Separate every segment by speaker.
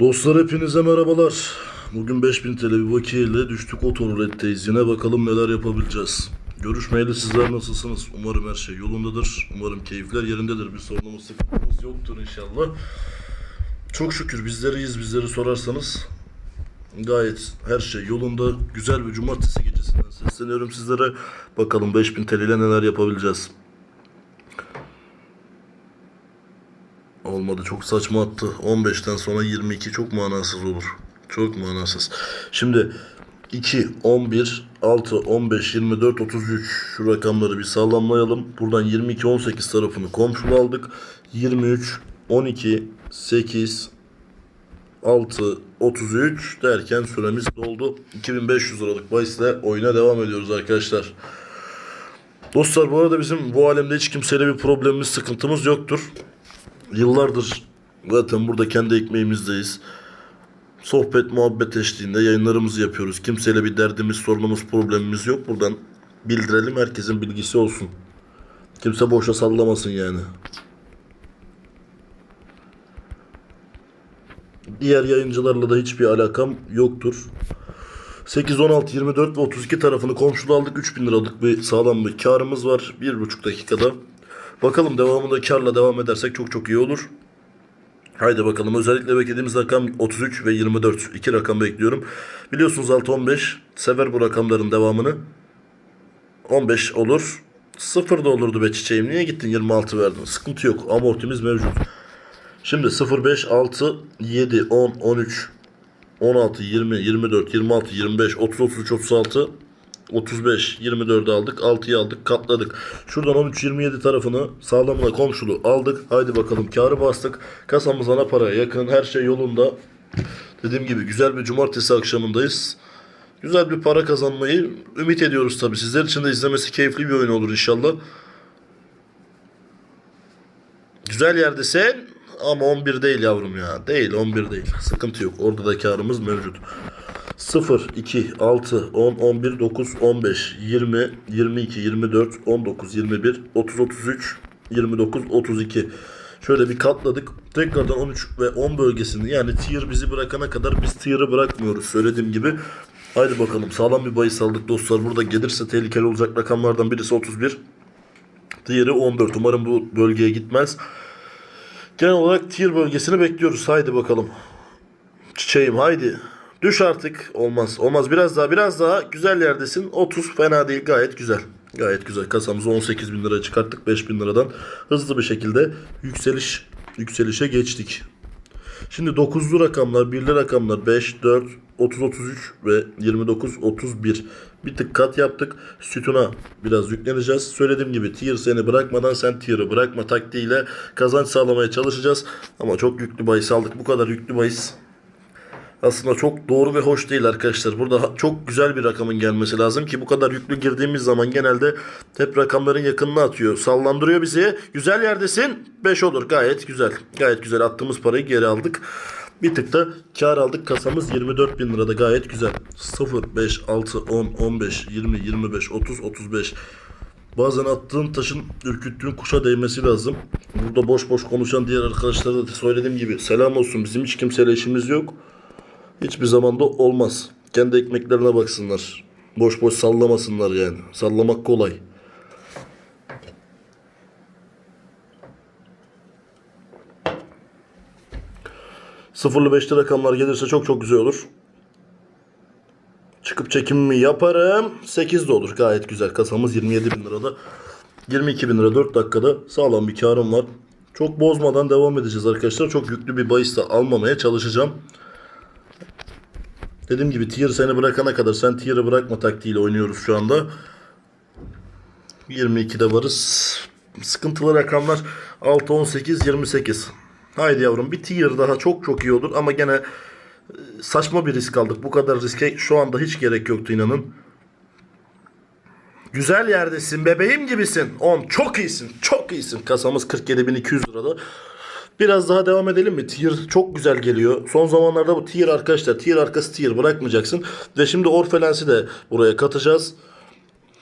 Speaker 1: Dostlar hepinize merhabalar. Bugün 5000 TL bir bakiye ile düştük otoruletteyiz. Yine bakalım neler yapabileceğiz. Görüşmeyeli sizler nasılsınız? Umarım her şey yolundadır. Umarım keyifler yerindedir. Bir sorunumuz sıkıntımız yoktur inşallah. Çok şükür bizleriyiz bizleri sorarsanız. Gayet her şey yolunda. Güzel bir cumartesi gecesinden sesleniyorum sizlere. Bakalım 5000 TL ile neler yapabileceğiz. Olmadı çok saçma attı. 15'ten sonra 22 çok manasız olur. Çok manasız. Şimdi 2, 11, 6, 15, 24, 33 şu rakamları bir sağlamlayalım. Buradan 22, 18 tarafını komşulu aldık. 23, 12, 8, 6, 33 derken süremiz doldu. 2500 liralık bahisle oyuna devam ediyoruz arkadaşlar. Dostlar bu arada bizim bu alemde hiç kimseyle bir problemimiz, sıkıntımız yoktur. Yıllardır zaten burada kendi ekmeğimizdeyiz. Sohbet, muhabbet eşliğinde yayınlarımızı yapıyoruz. Kimseyle bir derdimiz, sorunumuz, problemimiz yok. Buradan bildirelim, herkesin bilgisi olsun. Kimse boşa sallamasın yani. Diğer yayıncılarla da hiçbir alakam yoktur. 8, 16, 24 ve 32 tarafını komşulu aldık. 3000 liralık bir sağlam bir karımız var. 1,5 dakikada. Bakalım devamında karla devam edersek çok çok iyi olur. Haydi bakalım. Özellikle beklediğimiz rakam 33 ve 24. İki rakam bekliyorum. Biliyorsunuz 6-15 sever bu rakamların devamını. 15 olur. 0 da olurdu be çiçeğim. Niye gittin 26 verdin? Sıkıntı yok. Amortimiz mevcut. Şimdi 0, 5, 6, 7, 10, 13, 16, 20, 24, 26, 25, 30, 33, 36, 35, 24'ü aldık. 6'yı aldık. Katladık. Şuradan 13, 27 tarafını sağlamına komşulu aldık. Haydi bakalım karı bastık. Kasamız ana paraya yakın. Her şey yolunda. Dediğim gibi güzel bir cumartesi akşamındayız. Güzel bir para kazanmayı ümit ediyoruz tabii. Sizler için de izlemesi keyifli bir oyun olur inşallah. Güzel yerdesin ama 11 değil yavrum ya. Değil 11 değil. Sıkıntı yok. Orada da karımız mevcut. 0, 2, 6, 10, 11, 9, 15, 20, 22, 24, 19, 21, 30, 33, 29, 32. Şöyle bir katladık. Tekrardan 13 ve 10 bölgesini yani tier bizi bırakana kadar biz tier'ı bırakmıyoruz söylediğim gibi. Haydi bakalım sağlam bir bahis aldık dostlar. Burada gelirse tehlikeli olacak rakamlardan birisi 31. Diğeri 14. Umarım bu bölgeye gitmez. Genel olarak tier bölgesini bekliyoruz. Haydi bakalım. Çiçeğim haydi. Düş artık. Olmaz. Olmaz. Biraz daha biraz daha güzel yerdesin. 30 fena değil. Gayet güzel. Gayet güzel. Kasamızı 18 bin lira çıkarttık. 5 bin liradan hızlı bir şekilde yükseliş yükselişe geçtik. Şimdi 9'lu rakamlar, 1'li rakamlar 5, 4, 30, 33 ve 29, 31. Bir tık kat yaptık. Sütuna biraz yükleneceğiz. Söylediğim gibi tier seni bırakmadan sen tier'ı bırakma taktiğiyle kazanç sağlamaya çalışacağız. Ama çok yüklü bahis aldık. Bu kadar yüklü bahis aslında çok doğru ve hoş değil arkadaşlar. Burada çok güzel bir rakamın gelmesi lazım ki bu kadar yüklü girdiğimiz zaman genelde hep rakamların yakınına atıyor. Sallandırıyor bizi. Güzel yerdesin. 5 olur. Gayet güzel. Gayet güzel. Attığımız parayı geri aldık. Bir tık da kar aldık. Kasamız 24 bin lirada. Gayet güzel. 0, 5, 6, 10, 15, 20, 25, 30, 35. Bazen attığın taşın ürküttüğün kuşa değmesi lazım. Burada boş boş konuşan diğer arkadaşlara da söylediğim gibi selam olsun. Bizim hiç kimseyle işimiz yok. Hiçbir zamanda olmaz. Kendi ekmeklerine baksınlar. Boş boş sallamasınlar yani. Sallamak kolay. Sıfırlı beşli rakamlar gelirse çok çok güzel olur. Çıkıp çekimimi yaparım. 8 de olur. Gayet güzel. Kasamız 27 bin lirada. 22 bin lira 4 dakikada sağlam bir karım var. Çok bozmadan devam edeceğiz arkadaşlar. Çok yüklü bir bahis de almamaya çalışacağım. Dediğim gibi tier seni bırakana kadar sen tier'ı bırakma taktiğiyle oynuyoruz şu anda. 22'de varız. Sıkıntılı rakamlar 6, 18, 28. Haydi yavrum bir tier daha çok çok iyi olur ama gene e, saçma bir risk aldık. Bu kadar riske şu anda hiç gerek yoktu inanın. Güzel yerdesin bebeğim gibisin. 10 çok iyisin çok iyisin. Kasamız 47.200 lirada. Biraz daha devam edelim mi? Tier çok güzel geliyor. Son zamanlarda bu tier arkadaşlar. Tier arkası tier bırakmayacaksın. Ve şimdi Orfelens'i de buraya katacağız.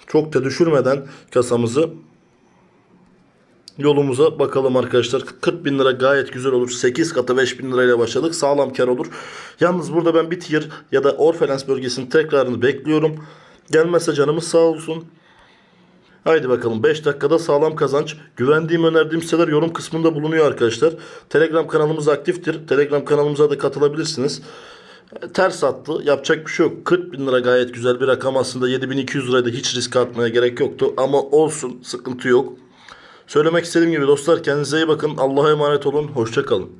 Speaker 1: Çok da düşürmeden kasamızı yolumuza bakalım arkadaşlar. 40 bin lira gayet güzel olur. 8 katı 5 bin lirayla başladık. Sağlam kar olur. Yalnız burada ben bir tier ya da Orfelens bölgesinin tekrarını bekliyorum. Gelmezse canımız sağ olsun. Haydi bakalım 5 dakikada sağlam kazanç. Güvendiğim önerdiğim siteler yorum kısmında bulunuyor arkadaşlar. Telegram kanalımız aktiftir. Telegram kanalımıza da katılabilirsiniz. Ters attı. Yapacak bir şey yok. 40 bin lira gayet güzel bir rakam aslında. 7200 lirayda hiç risk atmaya gerek yoktu. Ama olsun sıkıntı yok. Söylemek istediğim gibi dostlar kendinize iyi bakın. Allah'a emanet olun. Hoşça kalın.